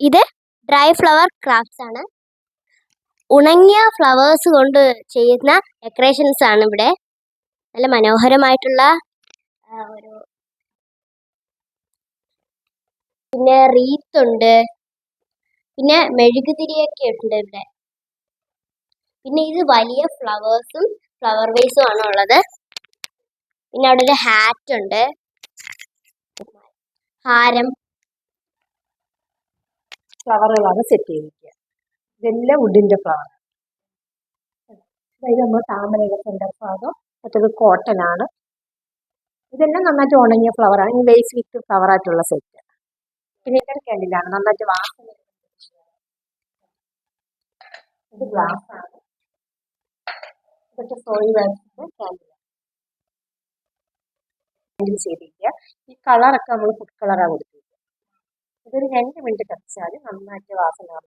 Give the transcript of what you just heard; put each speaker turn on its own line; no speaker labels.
ഇത് dry flower crafts ആണ്. ഉണങ്ങിയ ഫ്ലവേഴ്സ് കൊണ്ട് ചെയ്യുന്ന ഡെക്കറേഷൻസ് ആണ് ഇവിടെ. നല്ല മനോഹരമായിട്ടുള്ള ഒരു പിന്നെ റീത്ത് ഉണ്ട്. പിന്നെ മെഴുകുതിരിയൊക്കെ ഉണ്ട് ഇവിടെ. പിന്നെ ഇത് വലിയ ഫ്ലവേഴ്സും ഫ്ലവർ വേസും ആണ് ഉള്ളത്. പിന്നെ അവിടെ ഒരു ഹാറ്റ് ഉണ്ട്. ഹാരം.
ഫ്ലവറുകളാണ് സെറ്റ് ചെയ്തിരിക്കുക. ഇതെല്ലാം വുഡിന്റെ ഫ്ലവർ അതായത് നമ്മൾ താമരയുടെ സെന്റർ ഭാഗം മറ്റത് കോട്ടൺ ആണ്. ഇതെല്ലാം നന്നായിട്ട് ഉണങ്ങിയ ഫ്ലവറാണ് ഈ വേസ് വിത്ത് ഫ്ലവർ ആയിട്ടുള്ള സെറ്റ് പിന്നെ ഇതൊരു കണ്ടില്ലാണ് നന്നായിട്ട് വാസന ഇത് ഗ്ലാസ് ആണ്. ഇതൊക്കെ സോയി കാൻഡിൽ കാൻഡിൽ ചെയ്തിരിക്കുക. ഈ കളറൊക്കെ നമ്മൾ ഫുഡ് കളറാണ് കൊടുത്തിരിക്കുക ഇതൊരു രണ്ട് മിനിറ്റ് കത്തിച്ചാൽ നന്നായിട്ട് വാസന